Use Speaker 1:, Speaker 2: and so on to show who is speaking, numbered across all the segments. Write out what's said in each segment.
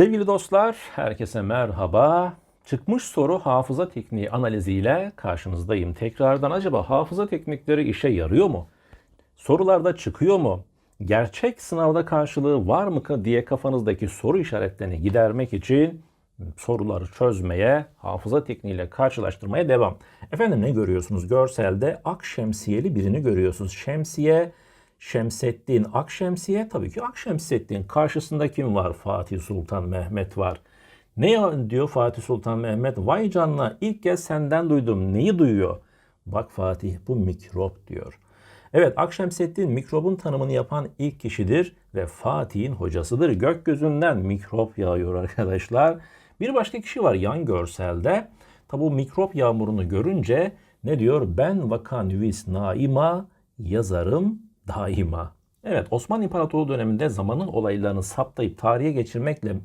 Speaker 1: Sevgili dostlar, herkese merhaba. Çıkmış soru hafıza tekniği analiziyle karşınızdayım. Tekrardan acaba hafıza teknikleri işe yarıyor mu? Sorularda çıkıyor mu? Gerçek sınavda karşılığı var mı diye kafanızdaki soru işaretlerini gidermek için soruları çözmeye, hafıza tekniğiyle karşılaştırmaya devam. Efendim ne görüyorsunuz? Görselde ak şemsiyeli birini görüyorsunuz. Şemsiye, Şemseddin Akşemsiye. Tabii ki Akşemseddin. Karşısında kim var? Fatih Sultan Mehmet var. Ne diyor Fatih Sultan Mehmet? Vay canına ilk kez senden duydum. Neyi duyuyor? Bak Fatih bu mikrop diyor. Evet Akşemseddin mikrobun tanımını yapan ilk kişidir ve Fatih'in hocasıdır. Gökyüzünden mikrop yağıyor arkadaşlar. Bir başka kişi var yan görselde. Tabi bu mikrop yağmurunu görünce ne diyor? Ben vaka nüvis naima yazarım daima. Evet Osmanlı İmparatorluğu döneminde zamanın olaylarını saptayıp tarihe geçirmekle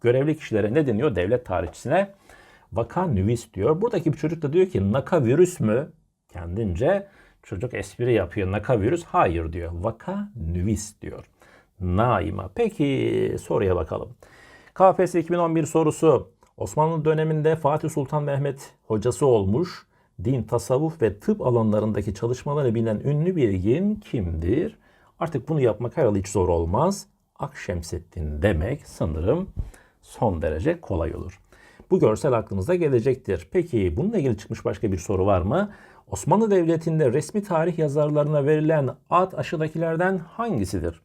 Speaker 1: görevli kişilere ne deniyor? Devlet tarihçisine vaka nüvis diyor. Buradaki bir çocuk da diyor ki naka virüs mü? Kendince çocuk espri yapıyor. Naka virüs hayır diyor. Vaka nüvis diyor. Naima. Peki soruya bakalım. KPSS 2011 sorusu. Osmanlı döneminde Fatih Sultan Mehmet hocası olmuş. Din, tasavvuf ve tıp alanlarındaki çalışmaları bilen ünlü bilgin kimdir? Artık bunu yapmak herhalde hiç zor olmaz. Akşemseddin demek sanırım son derece kolay olur. Bu görsel aklınıza gelecektir. Peki bununla ilgili çıkmış başka bir soru var mı? Osmanlı Devleti'nde resmi tarih yazarlarına verilen ad aşağıdakilerden hangisidir?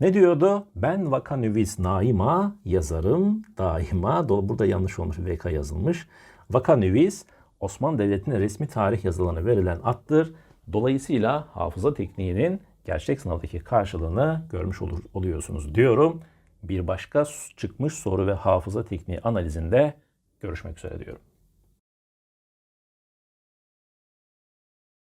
Speaker 1: Ne diyordu? Ben vaka nüvis naima yazarım daima. Burada yanlış olmuş VK yazılmış. Vaka nüvis Osmanlı Devleti'ne resmi tarih yazılarına verilen addır. Dolayısıyla hafıza tekniğinin gerçek sınavdaki karşılığını görmüş olur, oluyorsunuz diyorum. Bir başka çıkmış soru ve hafıza tekniği analizinde görüşmek üzere diyorum.